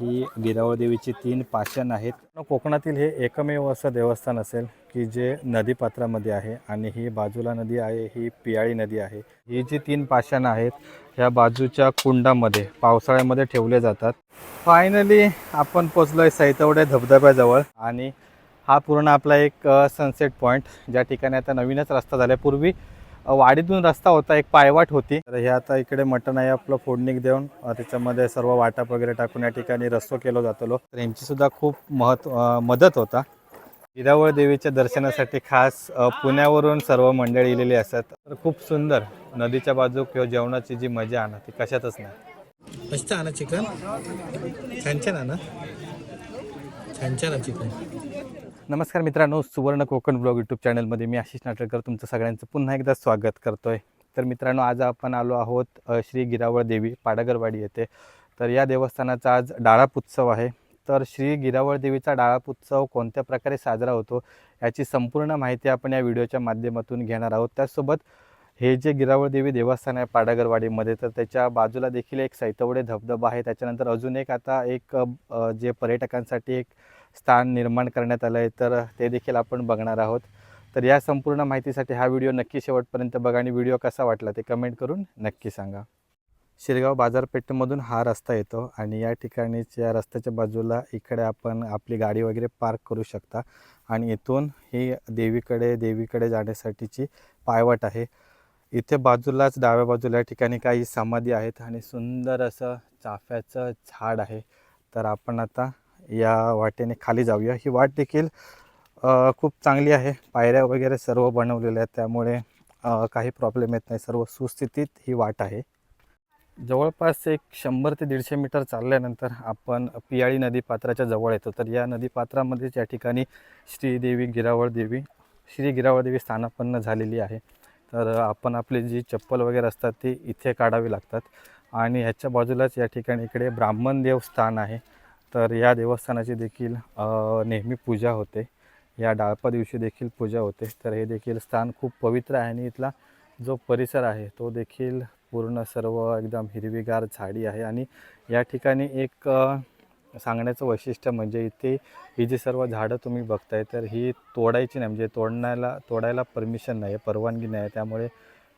ही गिरावळ देवीची तीन पाषाण आहेत. कोकणातील हे एकमेव असं देवस्थान असेल की जे नदीपात्रामध्ये आहे आणि ही बाजूला नदी आहे ही पियाळी नदी आहे. ही जी तीन पाषाण आहेत ह्या बाजूच्या कुंडामध्ये पावसाळ्यामध्ये ठेवले जातात. फायनली आपण पोचलो आहे सैतवडे धबधब्याजवळ आणि हा पूर्ण आपला एक सनसेट पॉईंट ज्या ठिकाणी आता नवीनच रस्ता झाला आहे पूर्वी वाडीतून रस्ता होता एक पायवाट होती. तर हे आता इकडे मटण आहे आपलं फोडणी देऊन. त्याच्यामध्ये सर्व वाटप वगैरे टाकून या ठिकाणी रस्तो केलो जातो तर यांची सुद्धा खूप महत्त्व मदत होता. हिरावळ देवीच्या दर्शनासाठी खास पुण्यावरून सर्व मंडळी इलेली असतात. तर खूप सुंदर नदीच्या बाजू किंवा जेवणाची जी मजा आहे ना ती कशातच नाही. मस्त आहे ना चिकन? छान छान ना? छान छान चिकन. नमस्कार मित्रांनो सुवर्ण कोकण ब्लॉग यूट्यूब चॅनलमध्ये मी आशिष नाटककर. तुमचं सगळ्यांचं पुन्हा एकदा स्वागत करतोय. तर मित्रांनो आज आपण आलो आहोत श्री गिरावळ देवी पाडगरवाडी येथे. तर या देवस्थानाचा आज डाळाप उत्सव आहे. तर श्री गिरावळ देवीचा डाळाप उत्सव कोणत्या प्रकारे साजरा होतो याची संपूर्ण माहिती आपण या व्हिडिओच्या माध्यमातून घेणार आहोत. त्याचसोबत हे जे गिरावळ देवी देवस्थान आहे पाडगरवाडीमध्ये तर त्याच्या बाजूला देखील एक सैतवडे धबधबा आहे. त्याच्यानंतर अजून एक आता एक जे पर्यटकांसाठी एक स्थान निर्माण करण्यात आलं आहे तर ते देखील आपण बघणार आहोत. तर या संपूर्ण माहितीसाठी हा व्हिडिओ नक्की शेवटपर्यंत बघा आणि व्हिडिओ कसा वाटला ते कमेंट करून नक्की सांगा. शिरगाव बाजारपेठेमधून हा रस्ता येतो आणि या ठिकाणीच्या रस्त्याच्या बाजूला इकडे आपण आपली गाडी वगैरे पार्क करू शकता. आणि इथून ही देवीकडे देवीकडे जाण्यासाठीची पायवाट आहे. इथे बाजूलाच डाव्या बाजूला या ठिकाणी काही समाधी आहेत आणि सुंदर असं चाफ्याचं झाड आहे. तर आपण आता या वाटेने खाली जाऊया. ही वाट देखील खूप चांगली आहे. पायऱ्या वगैरे सर्व बनवलेल्या आहेत. त्यामुळे काही प्रॉब्लेम येत नाही. सर्व सुस्थितीत ही वाट आहे. जवळपास एक शंभर ते दीडशे मीटर चालल्यानंतर आपण पियाळी नदीपात्राच्या जवळ येतो. तर या नदीपात्रामध्येच या ठिकाणी श्रीदेवी गिरावळ देवी श्री गिरावळ देवी स्थानापन्न झालेली आहे. तर आपण आपली जी चप्पल वगैरे असतात ती इथे काढावी लागतात. आणि ह्याच्या बाजूलाच या ठिकाणी इकडे ब्राह्मण देव स्थान आहे. तर या देवस्थानाची देखील नेहमी पूजा होते. या डाळपा दिवशी देखील पूजा होते. तर हे देखील स्थान खूप पवित्र आहे आणि इथला जो परिसर आहे तो देखील पूर्ण सर्व एकदम हिरवीगार झाडी आहे. आणि या ठिकाणी एक सांगण्याचं वैशिष्ट्य म्हणजे इथे ही जी सर्व झाडं तुम्ही बघताय तर ही तोडायची नाही म्हणजे तोडण्याला तोडायला परमिशन नाही आहे परवानगी नाही. आहे त्यामुळे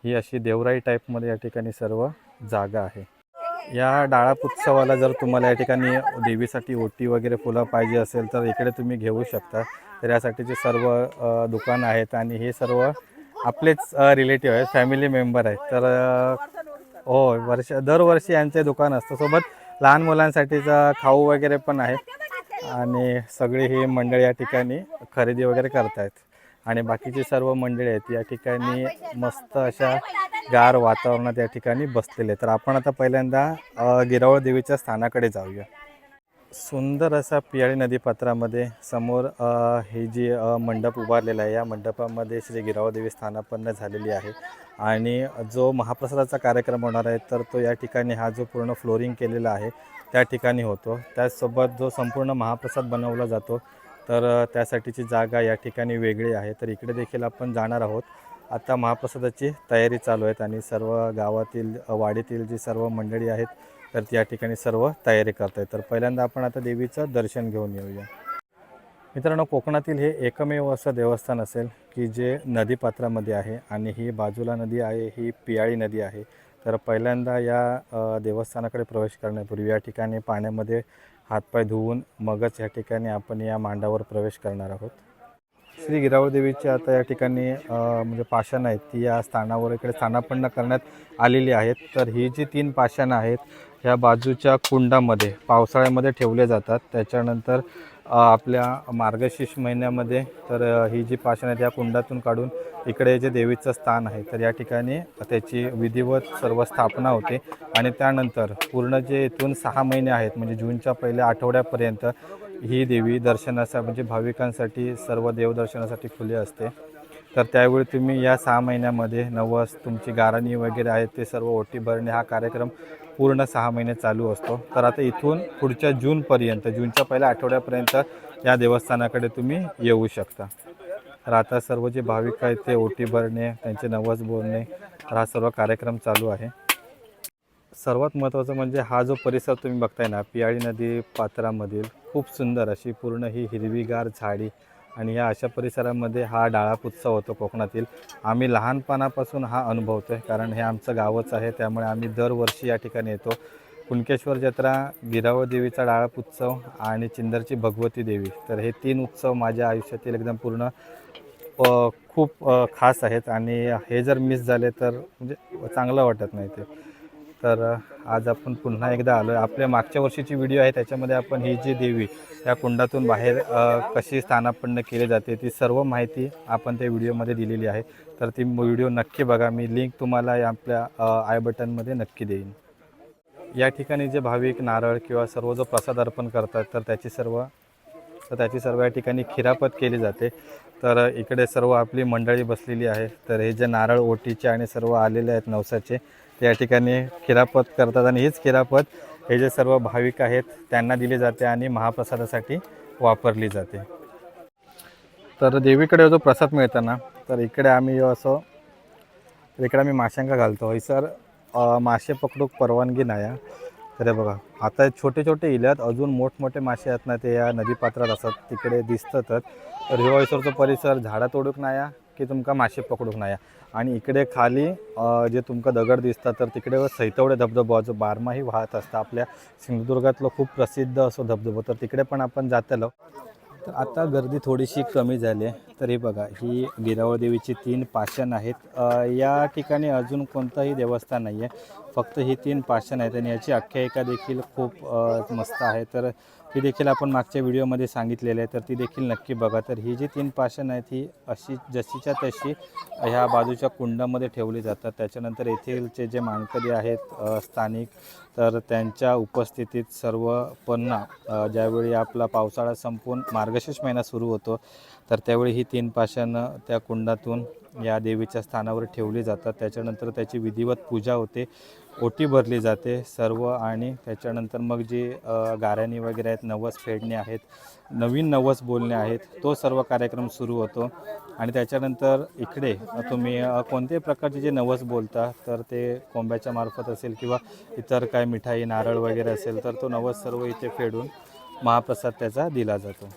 ही अशी देवराई टाईपमध्ये या ठिकाणी सर्व जागा आहे. या डाळाप उत्सवाला जर तुम्हाला या ठिकाणी देवीसाठी ओटी वगैरे फुलं पाहिजे असेल तर इकडे तुम्ही घेऊ शकता. तर यासाठीचे सर्व दुकान आहेत आणि हे सर्व आपलेच रिलेटिव्ह आहेत फॅमिली मेंबर आहेत. तर हो वर्ष दरवर्षी यांचे दुकान असतं. सोबत लहान मुलांसाठीचा खाऊ वगैरे पण आहे आणि सगळी ही मंडळी या ठिकाणी खरेदी वगैरे करतायत. आणि बाकीची सर्व मंडळी आहेत. या ठिकाणी मस्त अशा गार वातावरणात या ठिकाणी बसलेले. तर आपण आता पहिल्यांदा गिरावळ देवीच्या स्थानाकडे जाऊया. सुंदर असा पियाळी नदीपात्रामध्ये समोर हे जी मंडप उभारलेला आहे. या मंडपामध्ये श्री गिरावळ देवी स्थानापन्न झालेली आहे. आणि जो महाप्रसादाचा कार्यक्रम होणार आहे तर तो या ठिकाणी हा जो पूर्ण फ्लोरिंग केलेला आहे त्या ठिकाणी होतो. त्याचसोबत जो संपूर्ण महाप्रसाद बनवला जातो तर त्यासाठीची जागा या ठिकाणी वेगळी आहे. तर इकडे देखील आपण जाणार आहोत. आता महाप्रसादाची तयारी चालू आहेत आणि सर्व गावातील वाडीतील जी सर्व मंडळी आहेत तर ती या ठिकाणी सर्व तयारी करत आहेत तर पहिल्यांदा आपण आता देवीचं दर्शन घेऊन येऊया. मित्रांनो कोकणातील हे एकमेव असं देवस्थान असेल की जे नदीपात्रामध्ये आहे आणि ही बाजूला नदी आहे ही पियाळी नदी आहे. तर पहिल्यांदा या देवस्थानाकडे प्रवेश करण्यापूर्वी या ठिकाणी पाण्यामध्ये हातपाय धुवून मगच या ठिकाणी आपण या मांडावर प्रवेश करणार आहोत. श्री गिरावळ देवीची आता या ठिकाणी म्हणजे पाषाणं आहेत ती या स्थानावर इकडे स्थानापन्न करण्यात आलेली आहेत. तर ही जी तीन पाषाणं आहेत ह्या बाजूच्या कुंडामध्ये पावसाळ्यामध्ये ठेवले जातात. त्याच्यानंतर आपल्या मार्गशीर्ष महिन्यामध्ये तर ही जी पाषाणं आहेत या कुंडातून काढून इकडे जे देवीचं स्थान आहे तर या ठिकाणी त्याची विधिवत सर्व स्थापना होते. आणि त्यानंतर पूर्ण जे इथून सहा महिने आहेत म्हणजे जूनच्या पहिल्या आठवड्यापर्यंत ही देवी दर्शनाचा म्हणजे भाविकांसाठी सर्व देवदर्शनासाठी खुली असते. तर त्यावेळी तुम्ही या सहा महिन्यामध्ये नवस तुमची गाराणी वगैरे आहेत ते सर्व ओटी भरणे हा कार्यक्रम पूर्ण सहा महिने चालू असतो. तर आता इथून पुढच्या जूनपर्यंत जूनच्या पहिल्या आठवड्यापर्यंत या देवस्थानाकडे तुम्ही येऊ शकता. तर आता सर्व जे भाविक आहेत ते ओटी भरणे त्यांचे नवस बोलणे तर हा सर्व कार्यक्रम चालू आहे. सर्वात महत्त्वाचं म्हणजे हा जो परिसर तुम्ही बघताय ना पियाळी नदी पात्रामधील खूप सुंदर अशी पूर्ण ही हिरवीगार झाडी आणि या अशा परिसरामध्ये हा डाळाप उत्सव होतो कोकणातील. आम्ही लहानपणापासून हा अनुभवतो आहे कारण हे आमचं गावच आहे त्यामुळे आम्ही दरवर्षी या ठिकाणी येतो. कुणकेश्वर जत्रा गिरावळ देवीचा डाळाप उत्सव आणि चिंदरची भगवती देवी. तर हे तीन उत्सव माझ्या आयुष्यातील एकदम पूर्ण खूप खास आहेत. आणि हे जर मिस झाले तर म्हणजे चांगलं वाटत नाही ते. तर आज आपण पुन्हा एकदा आलो आहे आपल्या मागच्या वर्षीची व्हिडिओ आहे त्याच्यामध्ये आपण ही जी देवी या कुंडातून बाहेर कशी स्थानापन्न केली जाते ती सर्व माहिती आपण त्या व्हिडिओमध्ये दिलेली आहे. तर ती व्हिडिओ नक्की बघा. मी लिंक तुम्हाला या आपल्या आय बटनमध्ये नक्की देईन. या ठिकाणी जे भाविक नारळ किंवा सर्व जो प्रसाद अर्पण करतात तर त्याची सर्व तर त्याची सर्व या ठिकाणी खिरापत केली जाते. तर इकडे सर्व आपली मंडळी बसलेली आहे. तर हे जे नारळ ओटीचे आणि सर्व आलेले आहेत नवसाचे या ठिकाणी खिरापत करतात आणि हीच खिरापत हे जे सर्व भाविक आहेत त्यांना दिली जाते आणि महाप्रसादासाठी वापरली जाते. तर देवीकडे जो प्रसाद मिळताना तर इकडे आम्ही असं तर इकडे आम्ही माशांका घालतो. हैसर मासे पकडूक परवानगी नाही आहे. बघा आता छोटे छोटे इल्यात अजून मोठमोठे मासे आहेत ना ते या नदीपात्रात असतात तिकडे दिसतातच. तर ह्यो परिसर झाडा तोडूक नाही आहे की तुमका मासे पकडूक नाही आणि इकडे खाली जे तुमका दगड दिसतात तर तिकडे सैतवडे धबधबा जो बारमाही वाहत असता आपल्या सिंधुदुर्गातलं खूप प्रसिद्ध असो धबधबो तर तिकडे पण आपण जातलो. तर आता गर्दी थोडीशी कमी झाली आहे. तर हे बघा ही गिरावळ देवीची तीन पाषाण आहेत. या ठिकाणी अजून कोणतंही देवस्थान नाही आहे फक्त ही तीन पाषाण आहेत आणि याची आख्यायिका देखील खूप मस्त आहे. तर ही देखील आपण मागच्या व्हिडिओमध्ये सांगितलेली आहे तर ती देखील नक्की बघा. तर ही जी तीन पाषण आहेत ही अशी जशीच्या तशी ह्या बाजूच्या कुंडामध्ये ठेवली जातात. त्याच्यानंतर येथीलचे जे मानकरी आहेत स्थानिक तर त्यांच्या उपस्थितीत सर्व पन्ना ज्यावेळी आपला पावसाळा संपून मार्गशीर्ष महिना सुरू होतो तर त्यावेळी ही तीन पाषाणं त्या कुंडातून या देवीच्या स्थानावर ठेवली जातात. त्याच्यानंतर त्याची विधिवत पूजा होते. ओटी भरली जाते सर्व आणि त्याच्यानंतर मग जी अ, गाऱ्याणी वगैरे आहेत नवस फेडणे आहेत नवीन नवस बोलणे आहेत तो सर्व कार्यक्रम सुरू होतो. आणि त्याच्यानंतर इकडे तुम्ही कोणत्याही प्रकारचे जे नवस बोलता तर ते कोंब्याच्या मार्फत असेल किंवा इतर काय मिठाई नारळ वगैरे असेल तर तो नवस सर्व इथे फेडून महाप्रसाद त्याचा दिला जातो.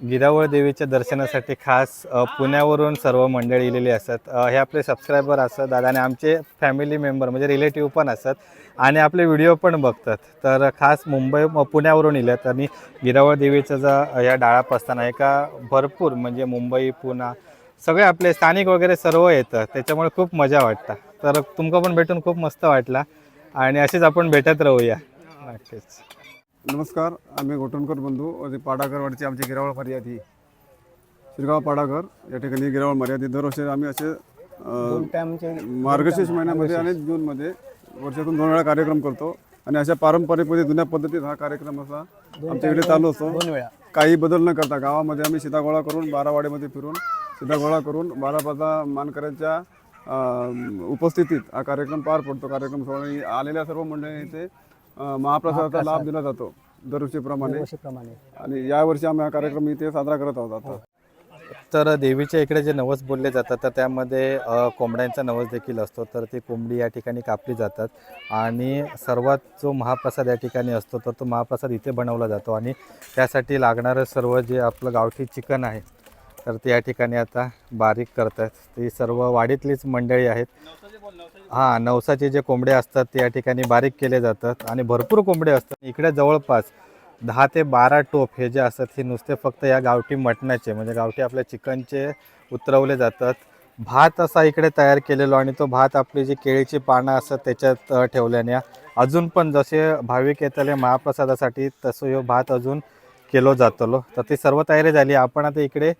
गिरावळ देवीच्या दर्शनासाठी खास पुण्यावरून सर्व मंडळी इलेली असतात. हे आपले सबस्क्रायबर असतात दादा आणि आमचे फॅमिली मेंबर म्हणजे रिलेटिव्ह पण असतात आणि आपले व्हिडिओ पण बघतात. तर खास मुंबई पुण्यावरून येल्यात आणि गिरावळ देवीचं जर या डाळापासताना आहे एका भरपूर म्हणजे मुंबई पुणा सगळे आपले स्थानिक वगैरे सर्व येतं त्याच्यामुळे खूप मजा वाटतं. तर तुमका पण भेटून खूप मस्त वाटला आणि असेच आपण भेटत राहूया. नक्कीच. नमस्कार आम्ही गोटणकर बंधू. आणि पाडागरवाडीची आमची गिरावळ मर्यादी. शिरगाव पाडागर या ठिकाणी गिरावळ मर्यादी. दरवर्षी आम्ही असे मार्गशीर्ष महिन्यामध्ये आणि जूनमध्ये वर्षातून दोन वेळा कार्यक्रम करतो. आणि अशा पारंपरिक पद्धती जुन्या पद्धतीत हा कार्यक्रम असा आमच्या इकडे चालू असतो. काही बदल न करता गावामध्ये आम्ही सीतागोळा करून बारावाडीमध्ये फिरून सीतागोळा करून बारा पाचा मानकऱ्यांच्या उपस्थितीत हा कार्यक्रम पार पडतो. कार्यक्रम सोहळा आलेल्या सर्व मंडळी इथे महाप्रसादाचा लाभ दिला जातो दरवर्षीप्रमाणे. आणि यावर्षी आम्ही हा कार्यक्रम इथे साजरा करत आहोत आता. तर देवीच्या इकडे जे नवस बोलले जातात तर त्यामध्ये कोंबड्यांचा नवस देखील असतो. तर ती कोंबडी या ठिकाणी कापली जातात. आणि सर्वात जो महाप्रसाद या ठिकाणी असतो तर तो महाप्रसाद इथे बनवला जातो. आणि त्यासाठी लागणारं सर्व जे आपलं गावठी चिकन आहे तर ते या ठिकाणी आता बारीक करतात ती सर्व वाडीतलीच मंडळी आहेत. हां नवसाचे जे कोंबडे असतात ते या ठिकाणी बारीक केले जातात आणि भरपूर कोंबडे असतात. इकडे जवळपास दहा ते बारा टोप हे जे असतात हे नुसते फक्त या गावठी मटणाचे म्हणजे गावठी आपल्या चिकनचे उतरवले जातात. भात असा इकडे तयार केलेलो आणि तो भात आपली जी केळीची पानं असतात त्याच्यात ठेवल्याने. अजून पण जसे भाविक येतले महाप्रसादासाठी तसं ह्यो भात अजून केलो जातलो. तर ती सर्व तयारी झाली. आपण आता इकडे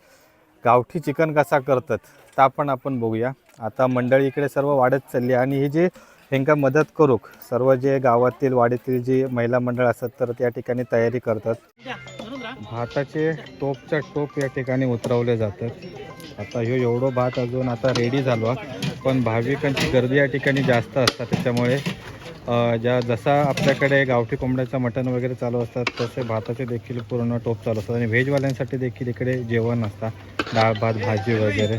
गावठी चिकन कसा करतात? तर पण आपण बघूया. आता मंडळी इकडे सर्व वाढत चालली आणि ही जी ह्यांका मदत करूक सर्व जे गावातील वाडीतील जी महिला मंडळ असतात तर त्या ठिकाणी तयारी करतात. भाताचे टोपच्या टोप या ठिकाणी उतरवले जातात. आता ह्यो एवढं भात अजून आता रेडी झालो पण भाविकांची गर्दी या ठिकाणी जास्त असतात त्याच्यामुळे ज्या जसा आपल्याकडे गावठी कोंबड्याचं मटण वगैरे चालू असतात तसे भाताचे देखील पूर्ण टोप चालू असतात. आणि व्हेजवाल्यांसाठी देखील इकडे जेवण असतात. डाळ भात भाजी वगैरे.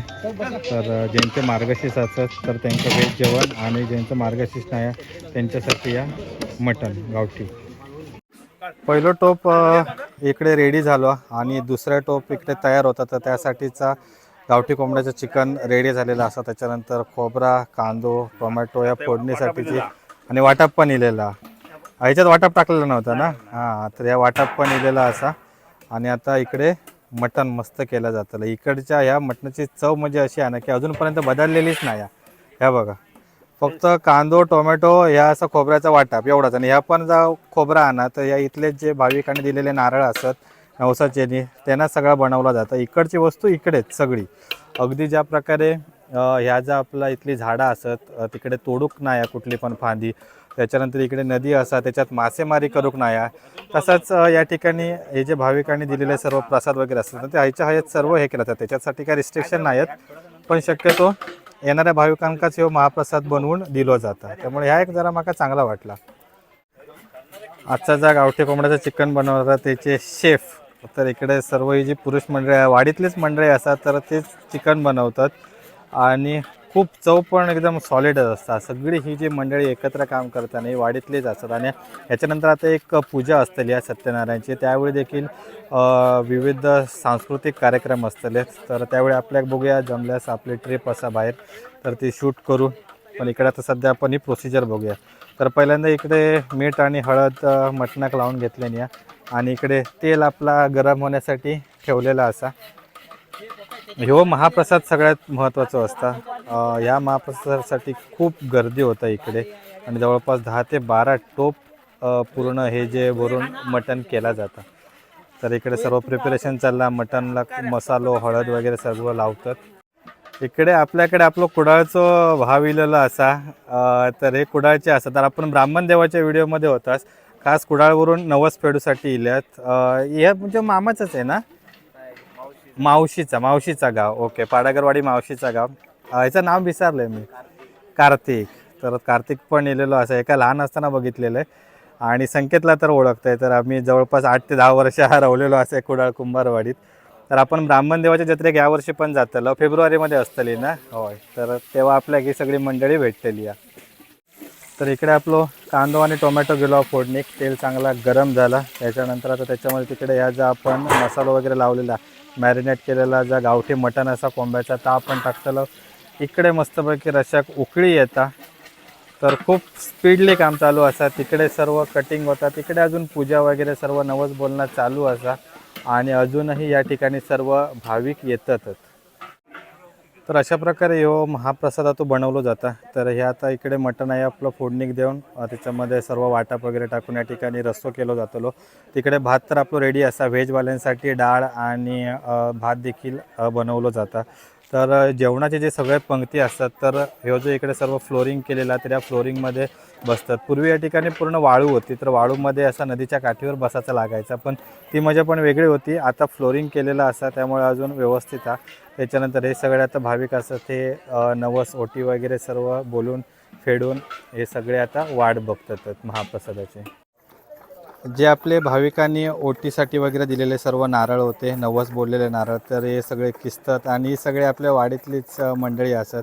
तर ज्यांचे मार्गशीर्ष असतात तर त्यांचं व्हेज जेवण आणि ज्यांचं मार्गशीर्ष नाही आहे त्यांच्यासाठी या मटण गावठी. पहिलं टोप इकडे रेडी झालो आणि दुसरा टोप इकडे तयार होता. तर त्यासाठीचा गावठी कोंबड्याचं चिकन रेडी झालेलं असं त्याच्यानंतर खोबरा कांदो टोमॅटो या फोडणीसाठीची आणि वाटप पण इलेला. ह्याच्यात वाटप टाकलेलं नव्हतं ना? हां तर या वाटप पण इलेला असा. आणि आता इकडे मटण मस्त केलं जातं. इकडच्या ह्या मटणाची चव म्हणजे अशी आहे ना की अजूनपर्यंत बदललेलीच नाही आहे. ह्या बघा. फक्त कांदो टोमॅटो ह्या असा खोबऱ्याचा वाटप एवढाच. आणि ह्या पण जर खोबरा आणा तर या इथले जे भाविकांनी दिलेले नारळ असतात नवसाचेनी त्यांना सगळं बनवलं जातं. इकडची वस्तू इकडेच सगळी. अगदी ज्या प्रकारे ह्या ज्या आपला इथली झाडं असत तिकडे तोडूक नाही आहे कुठली पण फांदी. त्याच्यानंतर इकडे नदी असा त्याच्यात मासेमारी करूक नाही आहे तसंच या ठिकाणी हे जे भाविकांनी दिलेले सर्व प्रसाद वगैरे असतात तर ते ह्याच्या ह्याच्यात सर्व हे केलं जातं. त्याच्यासाठी काही रिस्ट्रिक्शन नाही आहेत पण शक्यतो येणाऱ्या भाविकांकाच हे महाप्रसाद बनवून दिलो जातं. त्यामुळे ह्या एक जरा माका चांगला वाटला. आजचा जा गावठी कोंबड्याचं चिकन बनवतात त्याचे शेफ तर इकडे सर्व ही जी पुरुष मंडळी आहे वाडीतलीच मंडळी असतात तर तेच चिकन बनवतात. आणि खूप चव पण एकदम सॉलिडच असतात. सगळी ही जी मंडळी एकत्र काम करताना ही वाडीतलीच असतात आणि ह्याच्यानंतर आता एक पूजा असतली या सत्यनारायणची. त्यावेळी देखील विविध सांस्कृतिक कार्यक्रम असतले. तर त्यावेळी आपल्याक बघूया जमल्यास आपली ट्रिप असा बाहेर. तर ती शूट करू. पण इकडे आता सध्या आपण ही प्रोसिजर बघूया. तर पहिल्यांदा इकडे मीठ आणि हळद मटणाक लावून घेतल्याने या आणि इकडे तेल आपला गरम होण्यासाठी ठेवलेला असा. ह्यो महाप्रसाद सगळ्यात महत्त्वाचं असता. ह्या या महाप्रसादासाठी खूप गर्दी होता इकडे. आणि जवळपास दहा ते बारा टोप पूर्ण हे जे भरून मटण केला जातं. तर इकडे सर्व प्रिपरेशन चालला मटणला मसालो हळद वगैरे सर्व लावतात. इकडे आपल्याकडे आपलं कुडाळचं भाव इलेलं असा. तर हे कुडाळचे असं तर आपण ब्राह्मण देवाच्या व्हिडिओमध्ये होतास. खास कुडाळवरून नवस फेडूसाठी इल्यात हे म्हणजे मामाचंच आहे ना? मावशीचा मावशीचा गाव. ओके पाडागरवाडी मावशीचा गाव. याचं ह्याचं नाव विसरलंय मी. कार्तिक. तर कार्तिक पण येलेलो असं एका लहान असताना बघितलेलं आहे. आणि संकेतला तर ओळखतंय. तर आम्ही जवळपास आठ ते दहा वर्ष राहिलेलो असं कुडाळ कुंभारवाडीत. तर आपण ब्राह्मण देवाच्या जत्रेक यावर्षी पण जातलो. फेब्रुवारीमध्ये असतली ना? होय. तर तेव्हा आपल्या ही सगळी मंडळी भेटतली या. तर इकडे आपलं कांदो आणि टोमॅटो गेलो फोडणीक. तेल चांगला गरम झाला. त्याच्यानंतर आता त्याच्यामध्ये तिकडे ह्या ज्या आपण मसाला वगैरे लावलेला मॅरिनेट केलेला जा गावठी मटण असा कोंब्याचा ता आपण टाकतलो. इकडे मस्तपैकी रशाक उकळी येता. तर खूप स्पीडली काम चालू असा. तिकडे सर्व कटिंग होता. तिकडे अजून पूजा वगैरे सर्व नवस बोलणं चालू असा. आणि अजूनही या ठिकाणी सर्व भाविक येतातच. तर अशा प्रकारे हो महाप्रसाद तो बनवलो जाता. तर हे आता इकडे मटण आहे आपलं फोडणीक देऊन. त्याच्यामध्ये सर्व वाटप वगैरे टाकून या ठिकाणी रस्सो केलो जातलो. तिकडे भात तर आपलं रेडी असा. व्हेजवाल्यांसाठी डाळ आणि भात देखील बनवलं जातं. तर जेवणाचे जे सगळे पंक्ती असतात तर हे जो इकडे सर्व फ्लोरिंग केलेला तर या फ्लोरिंगमध्ये बसतात. पूर्वी या ठिकाणी पूर्ण वाळू होती तर वाळूमध्ये असा नदीच्या काठीवर बसायचा लागायचा पण ती मजा पण वेगळी होती. आता फ्लोरिंग केलेलं असा त्यामुळे अजून व्यवस्थित आहे. त्याच्यानंतर हे सगळे आता भाविक असतात ते नवस ओटी वगैरे सर्व बोलून फेडून हे सगळे आता वाट बघतात महाप्रसादाचे. जे आपले भाविकांनी ओटीसाठी वगैरे दिलेले सर्व नारळ होते नवस बोललेले नारळ तर हे सगळे किसतात आणि सगळे आपल्या वाडीतलीच मंडळी असतात.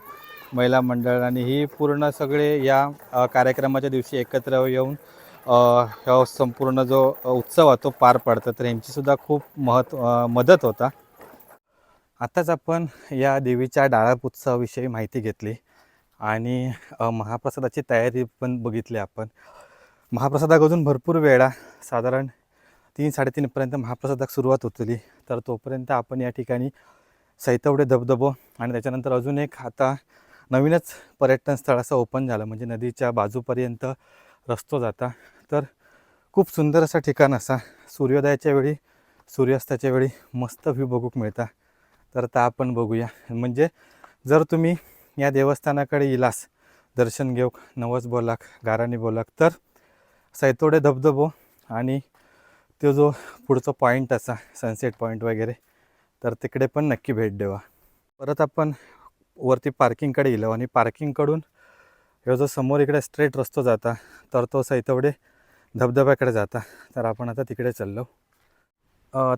महिला मंडळ आणि ही पूर्ण सगळे या कार्यक्रमाच्या दिवशी एकत्र येऊन हा संपूर्ण जो उत्सव आहे तो पार पडतो तर यांचीसुद्धा खूप महत्त्व मदत होता. आत्ताच आपण या देवीच्या डाळप उत्सवाविषयी माहिती घेतली आणि महाप्रसादाची तयारी पण बघितली आपण. महाप्रसादाक अजून भरपूर वेळा साधारण तीन साडेतीनपर्यंत महाप्रसादाक सुरुवात होतली. तर तोपर्यंत आपण या ठिकाणी सैतवडे धबधबो आणि त्याच्यानंतर अजून एक आता नवीनच पर्यटन स्थळ असं ओपन झालं म्हणजे नदीच्या बाजूपर्यंत रस्तो जाता. तर खूप सुंदर असं ठिकाण असा. सूर्योदयाच्या वेळी सूर्यास्ताच्या वेळी मस्त व्ह्यू बघूक मिळता. तर आता आपण बघूया. म्हणजे जर तुम्ही या देवस्थानाकडे इलास दर्शन घेऊक नवस बोलाक गाराणी बोलाक तर सैतोडे धबधबो आणि तो जो पुढचा पॉईंट असा सनसेट पॉईंट वगैरे तर तिकडे पण नक्की भेट देवा. परत आपण वरती पार्किंगकडे गेलो आणि पार्किंगकडून ह्यो जो समोर इकडे स्ट्रेट रस्तो जाता तर तो सैतवडे धबधब्याकडे जाता. तर आपण आता तिकडे चाललो.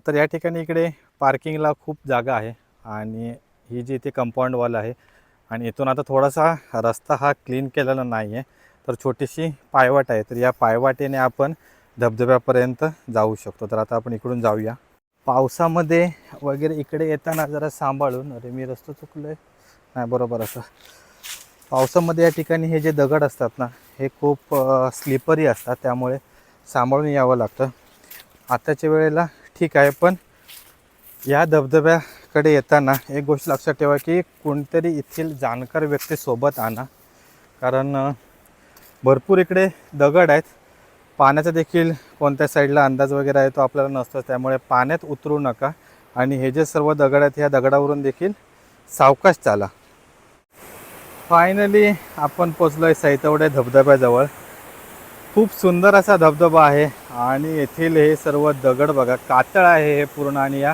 तर या ठिकाणी इकडे पार्किंगला खूप जागा आहे आणि ही जी इथे कंपाऊंड वॉल आहे आणि इथून आता थोडासा रस्ता हा क्लीन केलेला नाही आहे तर छोटीशी पायवाट आहे. तर या पायवाटेने आपण धबधब्यापर्यंत जाऊ शकतो. तर आता आपण इकडून जाऊया. पावसामध्ये वगैरे इकडे येताना जरा सांभाळून अरे मी रस्तो चुकलो आहे नाही बरोबर असं. पावसामध्ये या ठिकाणी हे जे दगड असतात ना हे खूप स्लिपरी असतात. त्यामुळे सांभाळून यावं लागतं. आताच्या वेळेला ठीक आहे पण या धबधब्याकडे येताना एक गोष्ट लक्षात ठेवा की कोणतरी येथील जाणकार व्यक्ती सोबत आणा. कारण भरपूर इकडे दगड आहेत. पाण्याचा देखील कोणत्या साईडला अंदाज वगैरे आहे तो आपल्याला नसतो त्यामुळे पाण्यात उतरू नका. आणि हे जे सर्व दगड आहेत ह्या दगडावरून देखील सावकाश चाला. फायनली आपण पोचलो आहे सैतवडे धबधब्याजवळ. खूप सुंदर असा धबधबा आहे आणि येथील हे सर्व दगड बघा कातळ आहे हे पूर्ण आणि या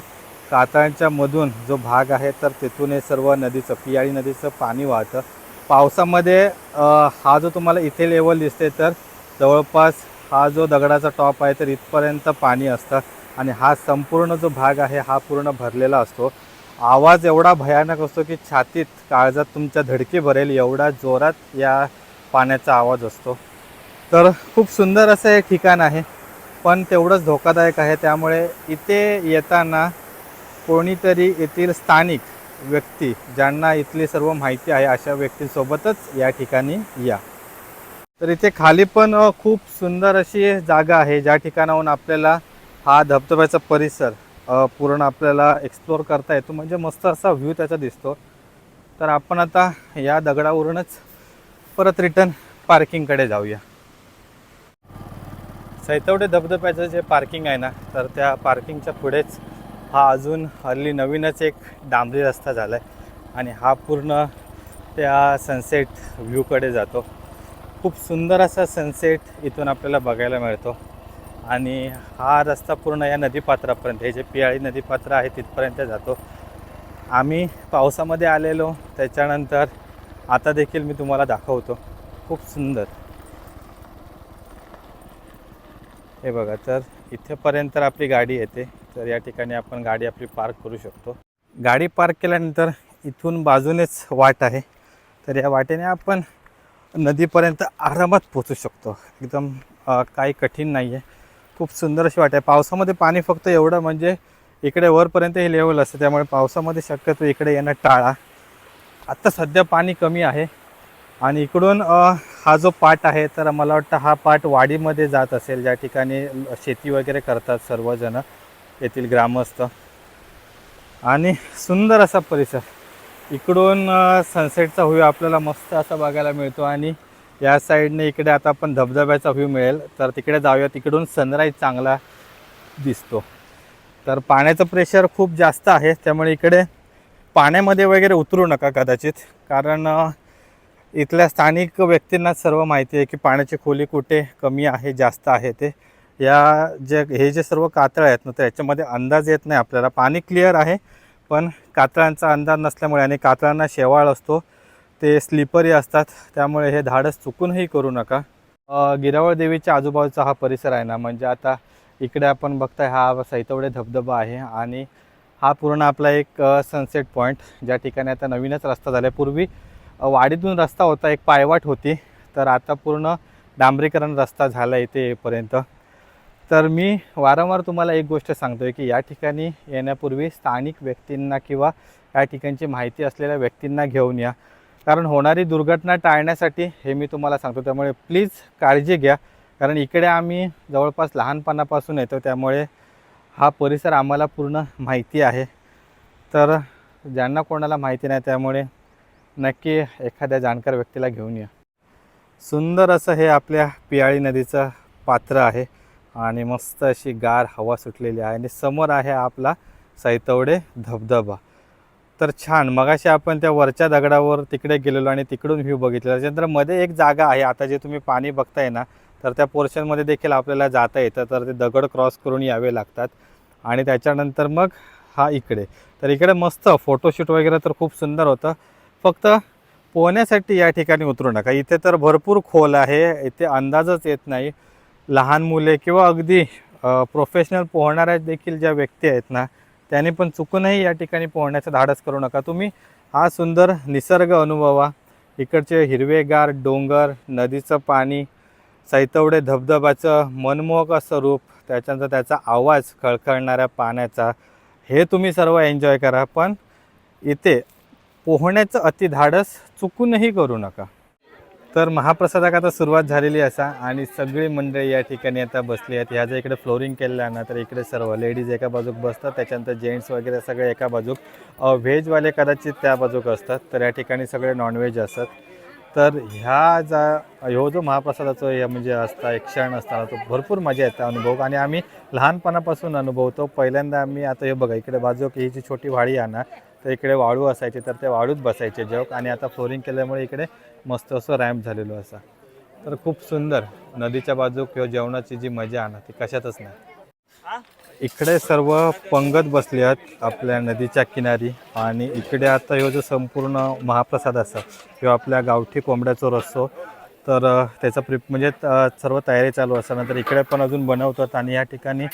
कातळांच्या मधून जो भाग आहे तर तिथून हे सर्व नदीचं पियाळी नदीचं पाणी वाहतं. पावसामध्ये हा जो तुम्हाला इथे लेवल दिसते तर जवळपास हा जो दगडाचा टॉप आहे तर इथपर्यंत पाणी असतं आणि हा संपूर्ण जो भाग आहे हा पूर्ण भरलेला असतो. आवाज एवढा भयानक असतो की छातीत काळजात तुमच्या धडकी भरेल एवढा जोरात या पाण्याचा आवाज असतो. तर खूप सुंदर असं हे ठिकाण आहे पण तेवढंच धोकादायक आहे. त्यामुळे इथे येताना कोणीतरी येथील स्थानिक व्यक्ती ज्यांना इथली सर्व माहिती आहे अशा व्यक्तींसोबतच या ठिकाणी या. तर इथे खाली पण खूप सुंदर अशी जागा आहे. ज्या ठिकाणाहून आपल्याला हा धबधब्याचा परिसर पूर्ण आपल्याला एक्सप्लोअर करता येतो. म्हणजे मस्त असा व्ह्यू त्याचा दिसतो. तर आपण आता या दगडावरूनच परत रिटर्न पार्किंगकडे जाऊया. सैतवडे धबधब्याचं जे पार्किंग आहे ना तर त्या पार्किंगच्या पुढेच हा अजून हल्ली नवीनच एक डांबरी रस्ता झाला आहे आणि हा पूर्ण त्या सनसेट व्ह्यूकडे जातो. खूप सुंदर असा सनसेट इथून आपल्याला बघायला मिळतो. आणि हा रस्ता पूर्ण या नदीपात्रापर्यंत हे जे पियाळी नदीपात्र आहे तिथपर्यंत जातो. आम्ही पावसामध्ये आलेलो त्याच्यानंतर आता देखील मी तुम्हाला दाखवतो. खूप सुंदर. हे बघा तर इथेपर्यंत आपली गाडी येते. तर या ठिकाणी आपण गाडी आपली पार्क करू शकतो. गाडी पार्क केल्यानंतर इथून बाजूनेच वाट आहे. तर या वाटेने आपण नदीपर्यंत आरामात पोचू शकतो. एकदम काही कठीण नाही आहे खूप सुंदर अशी वाट आहे. पावसामध्ये पाणी फक्त एवढं म्हणजे इकडे वरपर्यंत हे लेवल असतं. त्यामुळे पावसामध्ये शक्यतो इकडे येणं टाळा. आत्ता सध्या पाणी कमी आहे. आणि इकडून हा जो पाट आहे तर मला वाटतं हा पाट वाडीमध्ये जात असेल. ज्या ठिकाणी शेती वगैरे करतात सर्वजण. येथील ग्रामस्थ. आणि सुंदर असा परिसर. इकडून सनसेटचा व्ह्यू आपल्याला मस्त असा बघायला मिळतो आणि या साईडने इकडे आता आपण धबधब्याचा व्ह्यू मिळेल. तर तिकडे जाऊया. तिकडून सनराईज चांगला दिसतो. तर पाण्याचं प्रेशर खूप जास्त आहे. त्यामुळे इकडे पाण्यामध्ये वगैरे उतरू नका कदाचित. कारण इथल्या स्थानिक व्यक्तींना सर्व माहिती आहे की पाण्याची खोली कुठे कमी आहे जास्त आहे ते. या जे हे जे सर्व कातळ आहेत ना तर याच्यामध्ये अंदाज येत नाही आपल्याला. पाणी क्लिअर आहे पण कातळांचा अंदाज नसल्यामुळे आणि कातळांना शेवाळ असतो ते स्लिपरी असतात. त्यामुळे हे धाडस चुकूनही करू नका. गिरावळ देवीच्या आजूबाजूचा हा परिसर आहे ना म्हणजे आता इकडे आपण बघताय हा सैतवडे धबधबा आहे आणि हा पूर्ण आपला एक सनसेट पॉईंट ज्या ठिकाणी आता नवीनच रस्ता झाला आहे पूर्वी वाडीतून रस्ता होता एक पायवाट होती. तर आता पूर्ण डांबरीकरण रस्ता झाला इथे येईपर्यंत. तर मी वारंवार तुम्हाला एक गोष्ट सांगतो आहे की या ठिकाणी येण्यापूर्वी स्थानिक व्यक्तींना किंवा या ठिकाणची माहिती असलेल्या व्यक्तींना घेऊन या. कारण होणारी दुर्घटना टाळण्यासाठी हे मी तुम्हाला सांगतो त्यामुळे प्लीज काळजी घ्या. कारण इकडे आम्ही जवळपास लहानपणापासून येतो. त्यामुळे हा परिसर आम्हाला पूर्ण माहिती आहे. तर ज्यांना कोणाला माहिती नाही त्यामुळे नक्की एखाद्या जाणकार व्यक्तीला घेऊन या. सुंदर असं हे आपल्या पियाळी नदीचं पात्र आहे. आणि मस्त अशी गार हवा सुटलेली आहे आणि समोर आहे आपला सैतवडे धबधबा. तर छान मगाशी आपण त्या वरच्या दगडावर तिकडे गेलेलो आणि तिकडून व्ह्यू बघितला त्याच्यानंतरमध्ये एक जागा आहे आता जे तुम्ही पाणी बघताय ना तर त्या पोर्शनमध्ये देखील आपल्याला जाता येतं. तर ते दगड क्रॉस करून यावे लागतात. आणि त्याच्यानंतर मग हा इकडे. तर इकडे मस्त फोटोशूट वगैरे तर खूप सुंदर होतं. फक्त पोहण्यासाठी या ठिकाणी उतरू नका. इथे तर भरपूर खोल आहे इथे अंदाजच येत नाही. लहान मुले किंवा अगदी प्रोफेशनल पोहणाऱ्या देखील ज्या व्यक्ती आहेत ना त्यांनी पण चुकूनही या ठिकाणी पोहण्याचं धाडस करू नका. तुम्ही हा सुंदर निसर्ग अनुभवा. इकडचे हिरवेगार डोंगर नदीचं पाणी सैतवडे धबधबाचं मनमोहक असं रूप त्याच्यानंतर त्याचा आवाज खळखळणाऱ्या पाण्याचा हे तुम्ही सर्व एन्जॉय करा. पण इथे पोहण्याचं अतिधाडस चुकूनही करू नका. तर महाप्रसादाक आता सुरुवात झालेली असा आणि सगळी मंडळी या ठिकाणी आता बसली आहेत. ह्या जर इकडे फ्लोरिंग केलेलं आहे ना तर इकडे सर्व लेडीज एका बाजूक बसतात. त्याच्यानंतर जेंट्स वगैरे सगळे एका बाजूक व्हेजवाले कदाचित त्या बाजूक असतात. तर या ठिकाणी सगळे नॉनव्हेज असतात. तर ह्या जा ह्यो जो महाप्रसादाचं हे म्हणजे असता एक क्षण असताना तो भरपूर मजा येते अनुभव. आणि आम्ही लहानपणापासून अनुभवतो. पहिल्यांदा आम्ही आता हे बघा इकडे बाजूक ही जी छोटी वाडी आहे ना तर इकडे वाळू असायचे तर ते वाळूत बसायचे जग आणि आता फ्लोरिंग केल्यामुळे इकडे मस्त असं रॅम्प झालेलो असा. तर खूप सुंदर नदीच्या बाजू किंवा जेवणाची जी मजा आणा ती कशातच नाही. इकडे सर्व पंगत बसले आहेत आपल्या नदीच्या किनारी. आणि इकडे आता ह्यो जो संपूर्ण महाप्रसाद असा किंवा आपल्या गावठी कोंबड्याचा रस्सो. तर त्याचा प्रिप म्हणजे सर्व तयारी चालू असतात नंतर इकडे पण अजून बनवतात. आणि या ठिकाणी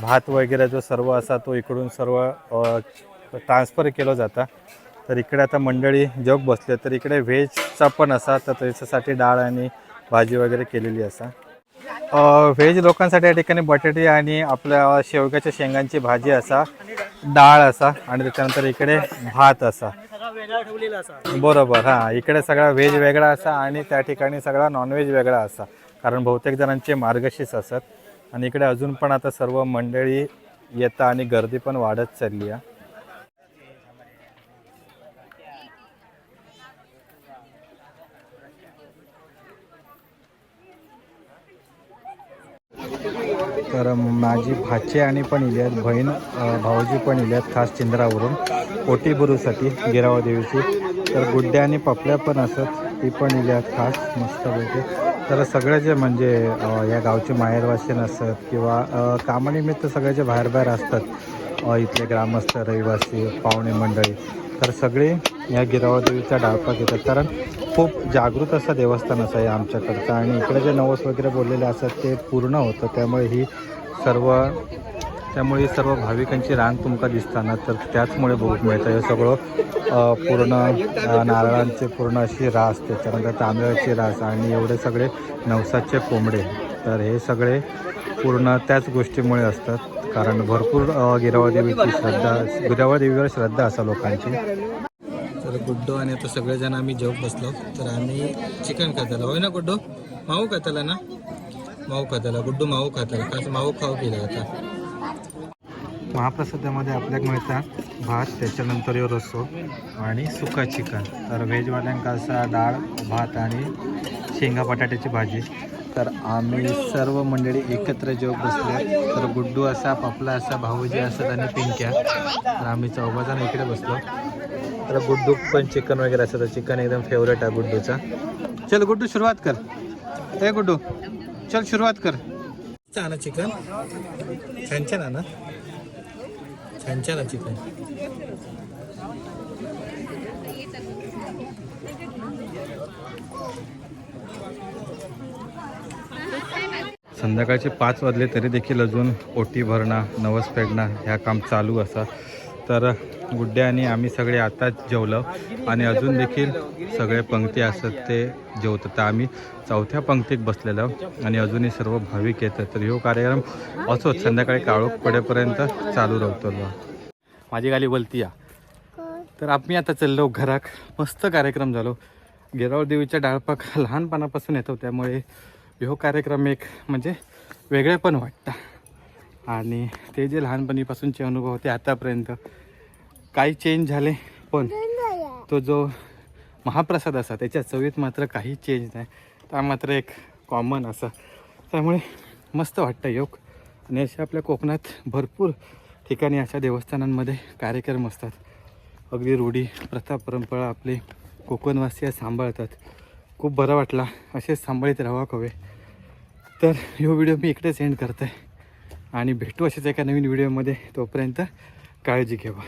भात वगैरे जो सर्व असा तो इकडून सर्व ट्रान्सफर केलं जातं. तर इकडे आता मंडळी जग बसले तर इकडे व्हेजचा पण असा तर त्याच्यासाठी डाळ आणि भाजी वगैरे केलेली असा. व्हेज लोकांसाठी या ठिकाणी बटाटे आणि आपल्या शेवग्याच्या शेंगांची भाजी असा डाळ असा आणि त्याच्यानंतर इकडे भात असा. बरोबर हां इकडे सगळा व्हेज वेगळा असा आणि त्या ठिकाणी सगळा नॉनव्हेज वेगळा असा कारण बहुतेक जणांचे मार्गशीर्ष असत. आणि इकडे अजून पण आता सर्व मंडळी येतात आणि गर्दी पण वाढत चालली आहे. तर माझी भाचे आणि पण इली आहेत बहीण भाऊजी पण इली आहेत खास चिंद्रावरून पोटीबुरूसाठी गिरावा देवीची. तर गुड्डे आणि पपल्या पण असत ती पण इली आहेत खास मस्तपैकी. तर सगळे जे म्हणजे या गावचे माहेरवासीन असत किंवा कामानिमित्त सगळे जे बाहेर बाहेर असतात इथले ग्रामस्थ रहिवासी पाहुणे मंडळी तर सगळे या गिरावा देवीचा डाळपा येतात कारण खूप जागृत असं देवस्थान असं आहे आमच्याकडचं. आणि इकडे जे नवस वगैरे बोललेले असतात ते पूर्ण होतं. त्यामुळे ही सर्व त्यामुळे ही सर्व भाविकांची रांग तुमका दिसताना तर त्याचमुळे बघूक मिळतं. हे सगळं पूर्ण नारळांचे पूर्ण अशी रास त्याच्यानंतर तांदळाची रास आणि एवढे सगळे नवसाचे कोंबडे. तर हे सगळे पूर्ण त्याच गोष्टीमुळे असतात. कारण भरपूर अ, गिरावा देवीची श्रद्धा गिरावा देवीवर श्रद्धा असा लोकांची. तर गुड्डो आणि आता सगळेजण आम्ही जेवत बसलो. तर आम्ही चिकन खाताला. होय ना गुड्डो? माऊ खाताला ना? माऊ खाताला. गुड्डू माऊ खाताला. काच माऊ खाऊ केला आता? महाप्रसादामध्ये आपल्याक मिळतात भात त्याच्यानंतर यो रस्सो आणि सुका चिकन. तर व्हेजवाल्यांका असा डाळ भात आणि शेंगा बटाट्याची भाजी. तर आम्ही सर्व मंडळी एकत्र जेव्हा बसले तर गुड्डू असा पपला असा भाऊजी असत आणि पिंक्या. तर आम्ही चौघाजण इकडे बसलो. तर गुड्डू पण चिकन वगैरे असतं तर चिकन एकदम फेवरेट आहे गुड्डूचा. चल गुड्डू सुरुवात कर. ए गुड्डू चल सुरुवात कर. ना चिकन छान छान आहे ना? छान छान आहे चिकन संध्याकाळचे पाच वाजले तरी देखील अजून ओटी भरणं नवस फेडणं ह्या काम चालू असा. तर गुड्डे आणि आम्ही सगळे आताच जेवलो आणि अजून देखील सगळे पंक्ती असत ते जेवतात. तर आम्ही चौथ्या पंक्तीत बसलेलो आणि अजूनही सर्व भाविक येतात. तर ह्यो कार्यक्रम असोच. संध्याकाळी काळोख पडेपर्यंत चालू राहतो. माझी गाली बोलती या. तर आम्ही आता चाललो घराक. मस्त कार्यक्रम झालो. गेरावळ देवीच्या डाळपाक लहानपणापासून येतो त्यामुळे ह्यो कार्यक्रम एक म्हणजे वेगळे पण वाटतं. आणि ते जे लहानपणीपासूनचे अनुभव होते आतापर्यंत काही चेंज झाले पण तो जो महाप्रसाद असा त्याच्या चवीत मात्र काही चेंज नाही. त्या मात्र एक कॉमन असा. त्यामुळे मस्त वाटतं योग. आणि असे आपल्या कोकणात भरपूर ठिकाणी अशा देवस्थानांमध्ये कार्यक्रम असतात. अगदी रूढी प्रथा परंपरा आपले कोकणवासीय सांभाळतात. खूप बरं वाटला. असेच सांभाळीत राहावा हवे तर ह्यो व्हिडिओ मी इकडेच एंड करतो आहे आणि भेटू असेच एका नवीन व्हिडिओमध्ये. तोपर्यंत काळजी घ्यावा